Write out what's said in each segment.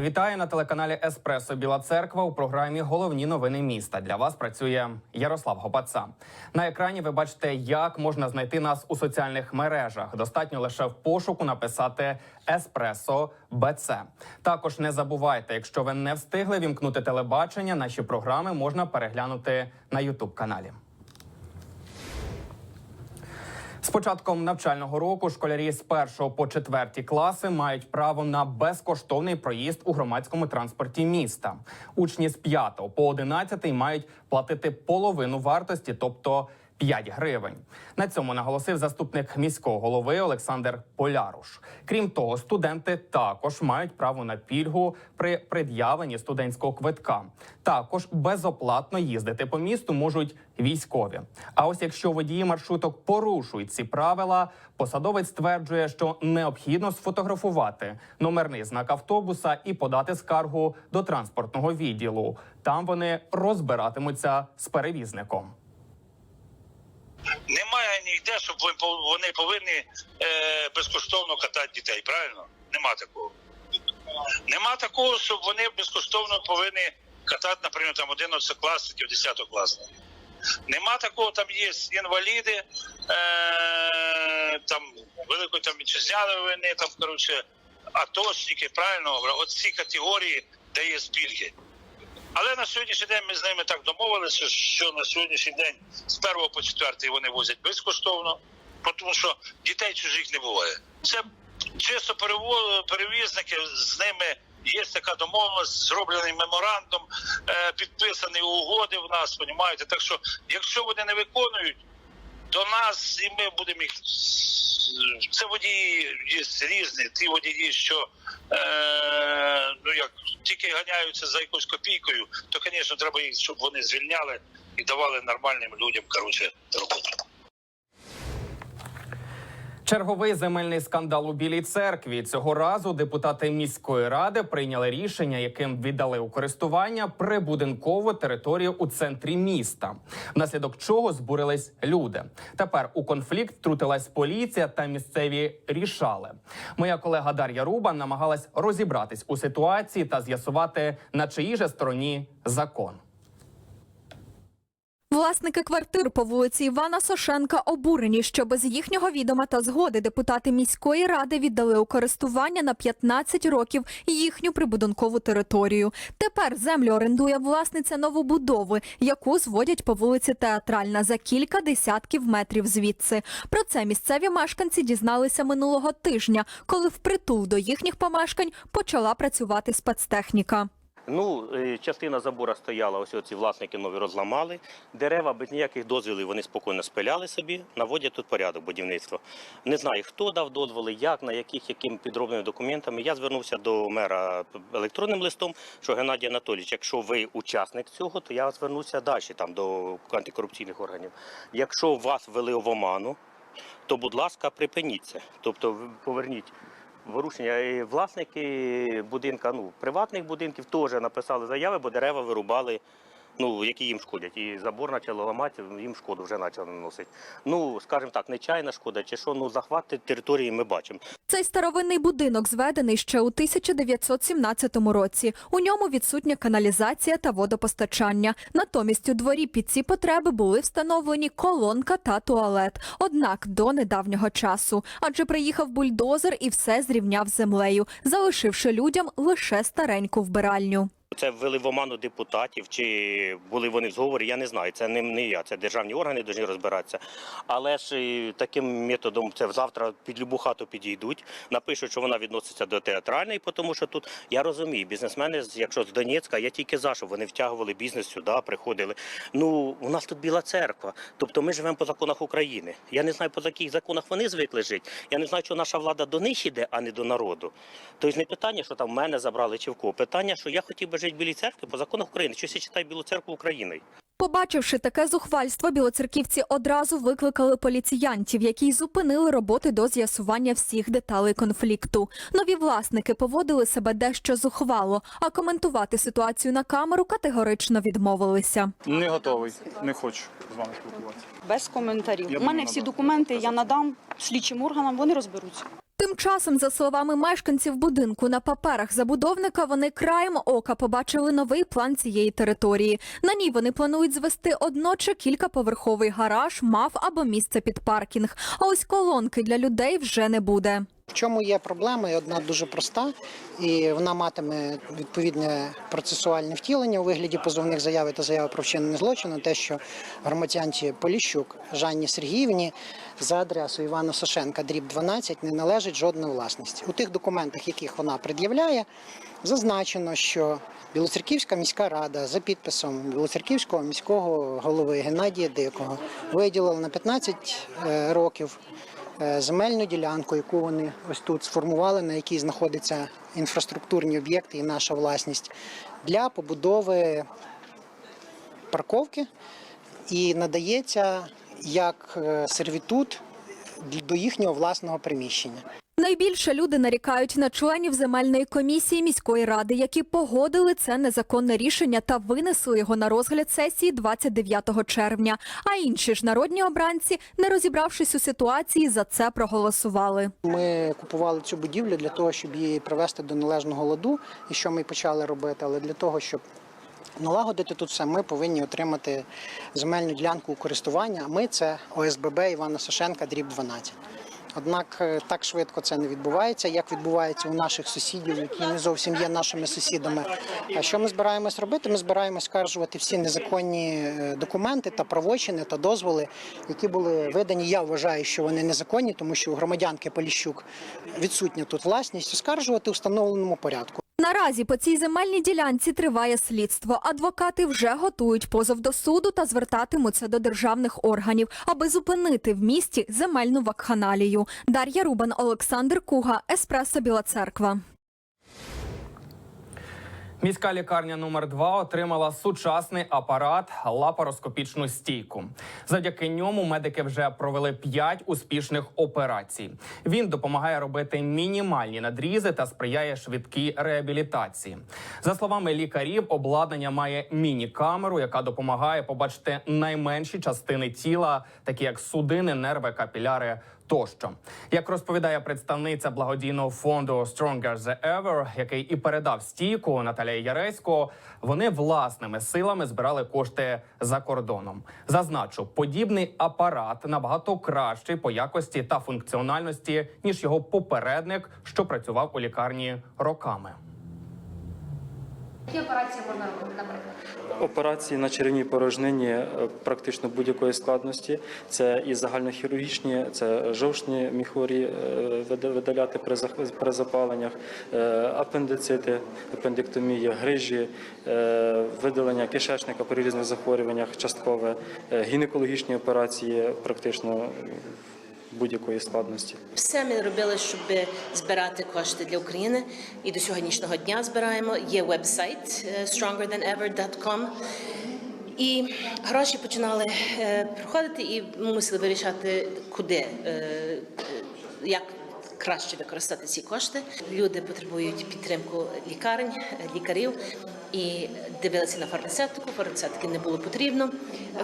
Вітаю на телеканалі Еспресо Біла Церква у програмі Головні новини міста. Для вас працює Ярослав Гопаца. На екрані ви бачите, як можна знайти нас у соціальних мережах. Достатньо лише в пошуку написати Еспресо БЦ. Також не забувайте, якщо ви не встигли вімкнути телебачення, наші програми можна переглянути на Ютуб каналі. З початком навчального року школярі з 1 по 4 класи мають право на безкоштовний проїзд у громадському транспорті міста. Учні з 5 по 11 мають платити половину вартості, тобто 5 гривень. На цьому наголосив заступник міського голови Олександр Поляруш. Крім того, студенти також мають право на пільгу при пред'явленні студентського квитка. Також безоплатно їздити по місту можуть військові. А ось якщо водії маршруток порушують ці правила, посадовець стверджує, що необхідно сфотографувати номерний знак автобуса і подати скаргу до транспортного відділу. Там вони розбиратимуться з перевізником. Немає ніде, щоб вони повинні е, безкоштовно катати дітей. Правильно? Нема такого. Нема такого, щоб вони безкоштовно повинні катати, наприклад, там 11 класників, 10 класників. Нема такого, там є інваліди, е, там великої там вітчизняної війни, там коротше, атошники, правильно, оці категорії, де є пільги. Але на сьогоднішній день ми з ними так домовилися, що на сьогоднішній день з 1 по 4 вони возять безкоштовно, тому що дітей чужих не буває. Це чисто перевізники, з ними є така домовленість, зроблений меморандум, е, підписані угоди в нас, понімаєте? Так що, якщо вони не виконують, до нас і ми будемо їх. Це водії є різні. Ті водії, що е, ну як тільки ганяються за якоюсь копійкою, то, звісно, треба їх, щоб вони звільняли і давали нормальним людям коротше, роботу. Черговий земельний скандал у Білій церкві. Цього разу депутати міської ради прийняли рішення, яким віддали у користування прибудинкову територію у центрі міста, внаслідок чого збурились люди. Тепер у конфлікт втрутилась поліція та місцеві рішали. Моя колега Дар'я Рубан намагалась розібратись у ситуації та з'ясувати на чиїй же стороні закон. Власники квартир по вулиці Івана Сошенка обурені, що без їхнього відома та згоди депутати міської ради віддали у користування на 15 років їхню прибудинкову територію. Тепер землю орендує власниця новобудови, яку зводять по вулиці Театральна за кілька десятків метрів звідси. Про це місцеві мешканці дізналися минулого тижня, коли впритул до їхніх помешкань почала працювати спецтехніка. Ну, е, частина забора стояла, ось ці власники нові розламали. Дерева без ніяких дозволів вони спокійно спиляли собі, наводять тут порядок будівництва. Не знаю, хто дав дозволи, як, на яких, якими підробними документами. Я звернувся до мера електронним листом, що Геннадій Анатолійович, якщо ви учасник цього, то я звернуся далі там, до антикорупційних органів. Якщо вас ввели в оману, то, будь ласка, припиніться. Тобто поверніть Ворушення І власники будинка, ну приватних будинків теж написали заяви, бо дерева вирубали, ну які їм шкодять. І забор почали ламати, їм шкоду вже почали наносити. Ну, скажімо так, нечайна шкода, чи що, ну захвати території ми бачимо. Цей старовинний будинок зведений ще у 1917 році. У ньому відсутня каналізація та водопостачання. Натомість у дворі під ці потреби були встановлені колонка та туалет. Однак до недавнього часу, адже приїхав бульдозер і все зрівняв з землею, залишивши людям лише стареньку вбиральню. Це ввели в оману депутатів, чи були вони в зговорі, я не знаю. Це не, не я, це державні органи повинні розбиратися. Але ж таким методом це завтра під любу хату підійдуть, напишуть, що вона відноситься до театральної, тому що тут я розумію, бізнесмени, якщо з Донецька, я тільки за, щоб вони втягували бізнес сюди, приходили. Ну, у нас тут біла церква, тобто ми живемо по законах України. Я не знаю, по яких законах вони звикли жити. Я не знаю, що наша влада до них іде, а не до народу. Тобто не питання, що там в мене забрали чи в кого. Питання, що я хотів би жити в Білій церкві по законах України. Щось я читаю Білу церкву Україною. Побачивши таке зухвальство, білоцерківці одразу викликали поліціянтів, які й зупинили роботи до з'ясування всіх деталей конфлікту. Нові власники поводили себе дещо зухвало, а коментувати ситуацію на камеру категорично відмовилися. Не готовий, не хочу з вами спілкуватися. без коментарів. Я У мене всі документи я надам слідчим органам, вони розберуться. Тим часом, за словами мешканців будинку на паперах забудовника, вони краєм ока побачили новий план цієї території. На ній вони планують звести одно чи кількаповерховий гараж, маф або місце під паркінг. А ось колонки для людей вже не буде. В чому є проблема? І одна дуже проста, і вона матиме відповідне процесуальне втілення у вигляді позовних заяви та заяви про вчинення злочину. Те, що громадянці Поліщук Жанні Сергіївні за адресою Івана Сошенка, дріб 12, не належить жодної власності. У тих документах, яких вона пред'являє, зазначено, що Білоцерківська міська рада за підписом Білоцерківського міського голови Геннадія Дикого виділила на 15 е, років земельну ділянку, яку вони ось тут сформували, на якій знаходяться інфраструктурні об'єкти і наша власність для побудови парковки і надається як е, сервітут до їхнього власного приміщення. Найбільше люди нарікають на членів земельної комісії міської ради, які погодили це незаконне рішення та винесли його на розгляд сесії 29 червня. А інші ж народні обранці, не розібравшись у ситуації, за це проголосували. Ми купували цю будівлю для того, щоб її привести до належного ладу, і що ми почали робити. Але для того, щоб налагодити тут все, ми повинні отримати земельну ділянку у користування. А ми це ОСББ Івана Сошенка, дріб 12. Однак е, так швидко це не відбувається, як відбувається у наших сусідів, які не зовсім є нашими сусідами. А що ми збираємось робити? Ми збираємось скаржувати всі незаконні е, документи та правочини та дозволи, які були видані. Я вважаю, що вони незаконні, тому що у громадянки Поліщук відсутня тут власність, оскаржувати у встановленому порядку. Наразі по цій земельній ділянці триває слідство. Адвокати вже готують позов до суду та звертатимуться до державних органів, аби зупинити в місті земельну вакханалію. Дар'я Рубан, Олександр Куга, Еспресо Біла Церква. Міська лікарня номер 2 отримала сучасний апарат лапароскопічну стійку. Завдяки ньому медики вже провели 5 успішних операцій. Він допомагає робити мінімальні надрізи та сприяє швидкій реабілітації. За словами лікарів, обладнання має міні-камеру, яка допомагає побачити найменші частини тіла, такі як судини, нерви, капіляри. Тощо, як розповідає представниця благодійного фонду Stronger Than Ever, який і передав стійку Наталія Яресько, вони власними силами збирали кошти за кордоном. Зазначу, подібний апарат набагато кращий по якості та функціональності ніж його попередник, що працював у лікарні роками. Які операції можна робити, наприклад? Операції на черевній порожнині е, практично будь-якої складності. Це і загальнохірургічні, це жовчні міхурі е, видаляти при запаленнях, е, апендицити, апендектомія, грижі, видалення кишечника при різних захворюваннях, часткове, гінекологічні операції практично будь-якої складності. Все ми робили, щоб збирати кошти для України. І до сьогоднішнього дня збираємо. Є вебсайт strongerthanever.com. е, І гроші починали е, приходити, і ми мусили вирішати, куди, е, як краще використати ці кошти. Люди потребують підтримку лікарень, е, лікарів. І дивилися на фармацевтику. Фармацевтики не було потрібно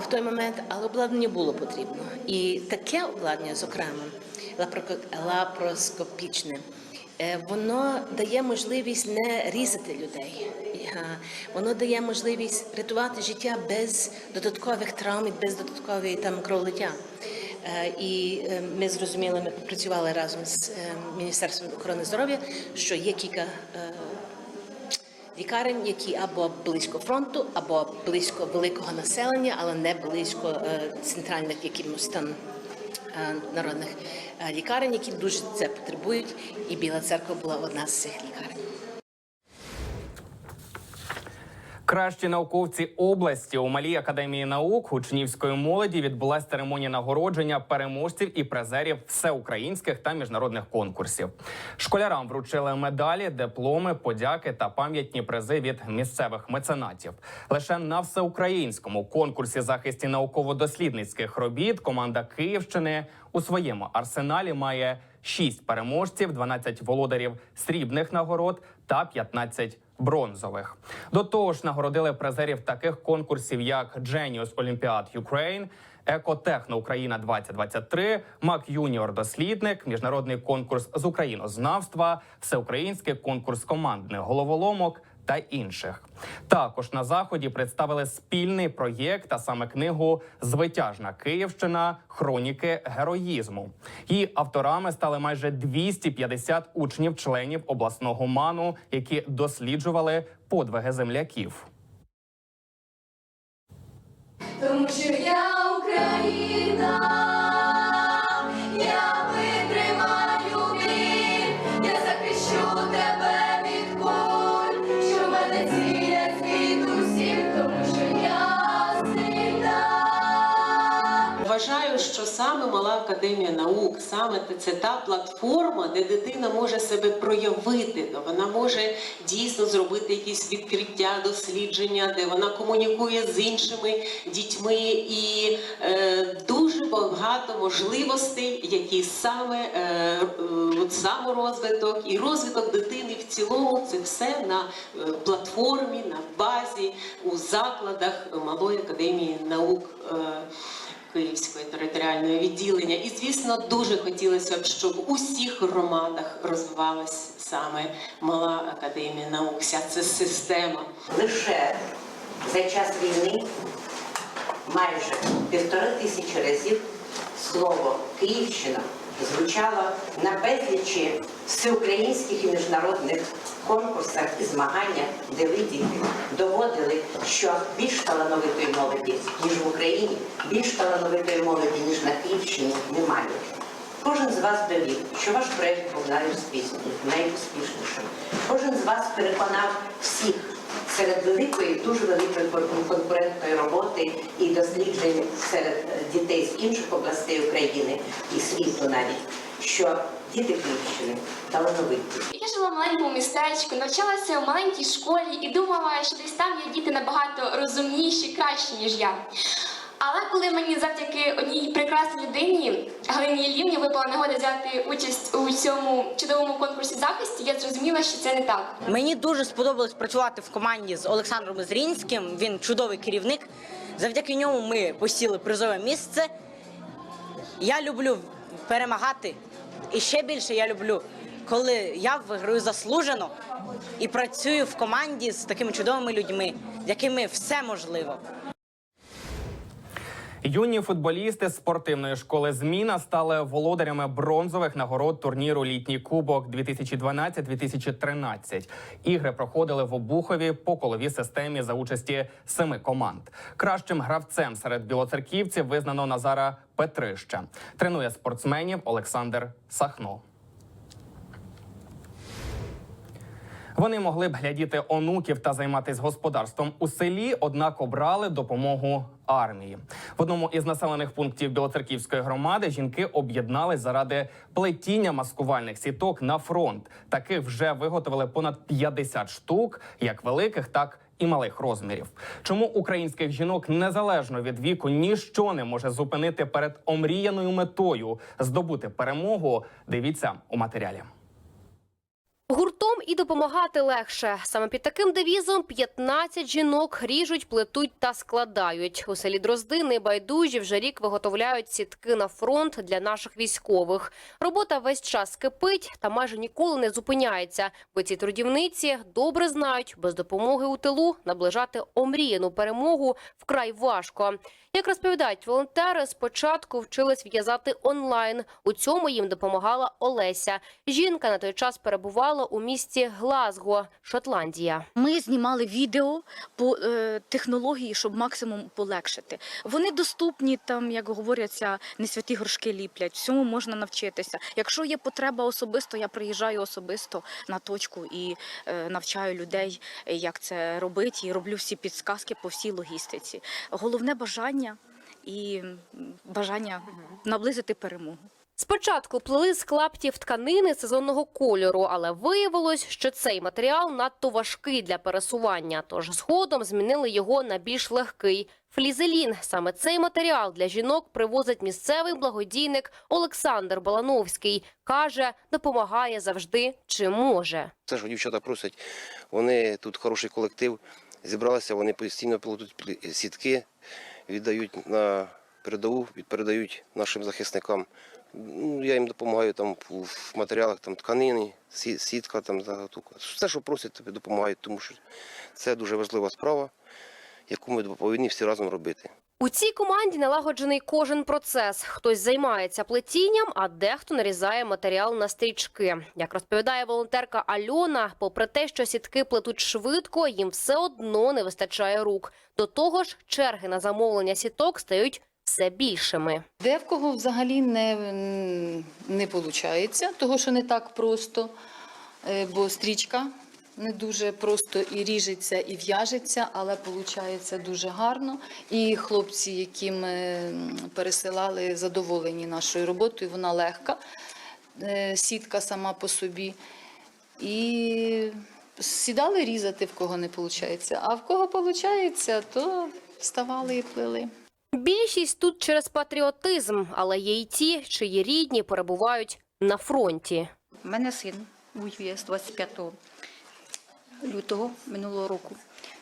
в той момент, але обладнання було потрібно. І таке обладнання, зокрема, лапароскопічне, е, воно дає можливість не різати людей. Воно дає можливість рятувати життя без додаткових травм, без додаткової там кроволиття. Е, І е, ми зрозуміли, ми попрацювали разом з е, Міністерством охорони здоров'я, що є кілька лікарень, які або близько фронту, або близько великого населення, але не близько центральних якимось там народних лікарень, які дуже це потребують. І Біла церква була одна з цих лікарень. Кращі науковці області у малій академії наук учнівської молоді відбулася церемонія нагородження переможців і призерів всеукраїнських та міжнародних конкурсів. Школярам вручили медалі, дипломи, подяки та пам'ятні призи від місцевих меценатів. Лише на всеукраїнському конкурсі захисті науково-дослідницьких робіт команда Київщини у своєму арсеналі має 6 переможців, 12 володарів срібних нагород та 15 бронзових. До того ж, нагородили призерів таких конкурсів, як Genius Olympiad Ukraine, Екотехно Україна 2023 Мак Юніор дослідник, міжнародний конкурс з українознавства, всеукраїнський конкурс командних головоломок та інших. Також на заході представили спільний проєкт, а саме книгу Звитяжна Київщина хроніки героїзму. Її авторами стали майже 250 учнів-членів обласного ману, які досліджували подвиги земляків. Тому що я Україна, саме мала академія наук, саме це та платформа, де дитина може себе проявити, де вона може дійсно зробити якісь відкриття, дослідження, де вона комунікує з іншими дітьми і е, дуже багато можливостей, які саме е, от саморозвиток і розвиток дитини в цілому це все на е, платформі, на базі у закладах малої академії наук. е, Київської територіальної відділення. І, звісно, дуже хотілося б, щоб у всіх громадах розвивалась саме мала академія наук. Вся ця система. лише за час війни майже півтори тисячі разів слово Київщина звучало на безлічі всеукраїнських і міжнародних конкурсах і змаганнях, де ви діти доводили, що більш талановитої молоді, ніж в Україні, більш талановитої молоді, ніж на Київщині, немає. Кожен з вас довів, що ваш проєкт був найуспішнішим. Кожен з вас переконав всіх серед великої, дуже великої конкурентної роботи і досліджень серед е, дітей з інших областей України і світу навіть, що діти Київщини талановиті. Я жила в маленькому містечку, навчалася в маленькій школі і думала, що десь там є діти набагато розумніші, кращі, ніж я. Але коли мені завдяки одній прекрасній людині, Галині Ілівні, випала нагода взяти участь у цьому чудовому конкурсі захисті, я зрозуміла, що це не так. Мені дуже сподобалось працювати в команді з Олександром Зрінським. Він чудовий керівник. Завдяки ньому ми посіли призове місце. Я люблю перемагати. І ще більше я люблю, коли я виграю заслужено і працюю в команді з такими чудовими людьми, якими все можливо. Юні футболісти спортивної школи Зміна стали володарями бронзових нагород турніру Літній кубок 2012-2013. Ігри проходили в Обухові по коловій системі за участі семи команд. Кращим гравцем серед білоцерківців визнано Назара Петрища. Тренує спортсменів Олександр Сахно. Вони могли б глядіти онуків та займатися господарством у селі, однак обрали допомогу армії. В одному із населених пунктів Білоцерківської громади жінки об'єднались заради плетіння маскувальних сіток на фронт. Таких вже виготовили понад 50 штук, як великих, так і малих розмірів. Чому українських жінок незалежно від віку ніщо не може зупинити перед омріяною метою здобути перемогу? Дивіться у матеріалі. І допомагати легше. Саме під таким девізом 15 жінок ріжуть, плетуть та складають. У селі Дрозди небайдужі вже рік виготовляють сітки на фронт для наших військових. Робота весь час кипить та майже ніколи не зупиняється. Бо ці трудівниці добре знають, без допомоги у тилу наближати омріяну перемогу вкрай важко. Як розповідають волонтери, спочатку вчились в'язати онлайн. У цьому їм допомагала Олеся. Жінка на той час перебувала у місті Глазго, Шотландія. Ми знімали відео по е, технології, щоб максимум полегшити. Вони доступні, там, як говоряться, не святі горшки ліплять. Всьому можна навчитися. Якщо є потреба особисто, я приїжджаю особисто на точку і е, навчаю людей, як це робити, і роблю всі підсказки по всій логістиці. Головне бажання і бажання наблизити перемогу. Спочатку плели з клаптів тканини сезонного кольору, але виявилось, що цей матеріал надто важкий для пересування. Тож згодом змінили його на більш легкий. Флізелін саме цей матеріал для жінок привозить місцевий благодійник Олександр Балановський. каже, допомагає завжди, чим може. Це ж дівчата просять. Вони тут хороший колектив. Зібралися, вони постійно плетуть сітки, віддають на передову, передають нашим захисникам. Ну, я їм допомагаю там в матеріалах там, тканини, сі- сітка, там, заготовка. Все, що просять, тобі допомагають, тому що це дуже важлива справа, яку ми повинні всі разом робити. У цій команді налагоджений кожен процес. Хтось займається плетінням, а дехто нарізає матеріал на стрічки. Як розповідає волонтерка Альона, попри те, що сітки плетуть швидко, їм все одно не вистачає рук. До того ж, черги на замовлення сіток стають все більшими. Де в кого взагалі не, не виходить, того що не так просто, е, бо стрічка не дуже просто і ріжеться, і в'яжеться, але виходить дуже гарно. І хлопці, які ми пересилали, задоволені нашою роботою, вона легка, е, сітка сама по собі. І сідали різати, в кого не виходить. А в кого виходить, то вставали і плели. Більшість тут через патріотизм, але є й ті, чиї рідні перебувають на фронті. У мене син воює з 25 лютого минулого року.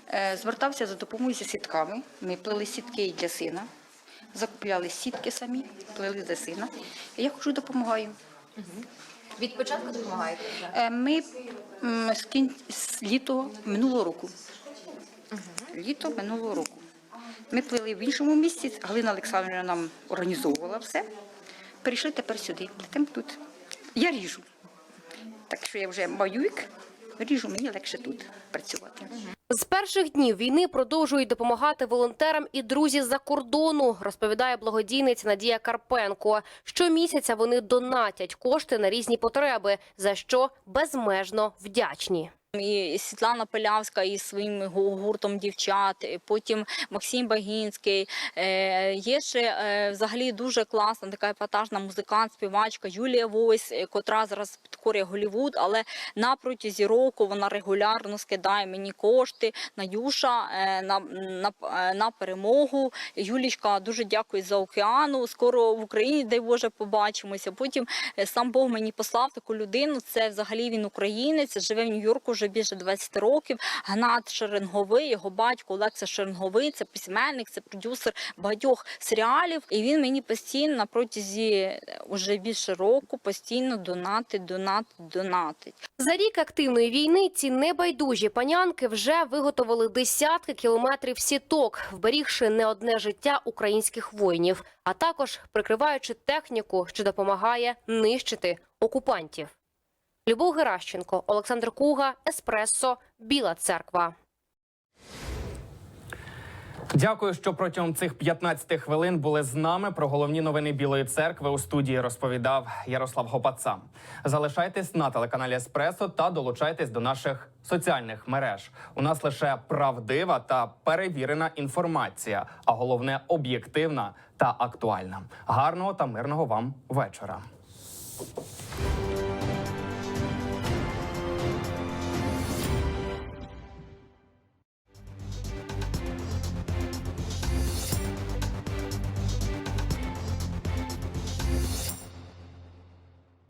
Е, Звертався за допомогою зі сітками. Ми плели сітки і для сина, закупляли сітки самі, плели для сина. Я хожу допомагаю. Від початку допомагаєте? Е, Ми з кін... з літо минулого року. Літо минулого року. Ми плели в іншому місці. Галина Олександрівна нам організовувала все. Перейшли тепер сюди, плетемо тут. Я ріжу. Так що я вже маю ріжу, мені легше тут працювати. З перших днів війни продовжують допомагати волонтерам і друзі з-за кордону, розповідає благодійниця Надія Карпенко. Щомісяця вони донатять кошти на різні потреби, за що безмежно вдячні. І Світлана Полявська із своїм гуртом дівчат, потім Максим Багінський. Е, Є ще е, взагалі дуже класна така епатажна музикант, співачка Юлія Войс, е, котра зараз підкорює Голівуд, але на протязі року вона регулярно скидає мені кошти на Юша на, на, на перемогу. Юлічка, дуже дякую за океану. Скоро в Україні, дай Боже, побачимося. Потім сам Бог мені послав таку людину. Це взагалі він українець, живе в Нью-Йорку вже більше 20 років. Гнат Шеренговий, його батько Олекса Шеренговий, це письменник, це продюсер багатьох серіалів. І він мені постійно на протязі вже більше року постійно донатить, донатить, донатить. За рік активної війни ці небайдужі панянки вже виготовили десятки кілометрів сіток, вберігши не одне життя українських воїнів, а також прикриваючи техніку, що допомагає нищити окупантів. Любов Геращенко, Олександр Куга, Еспресо, Біла Церква. Дякую, що протягом цих 15 хвилин були з нами. Про головні новини Білої церкви у студії розповідав Ярослав Гопаца. Залишайтесь на телеканалі Еспресо та долучайтесь до наших соціальних мереж. У нас лише правдива та перевірена інформація, а головне об'єктивна та актуальна. Гарного та мирного вам вечора.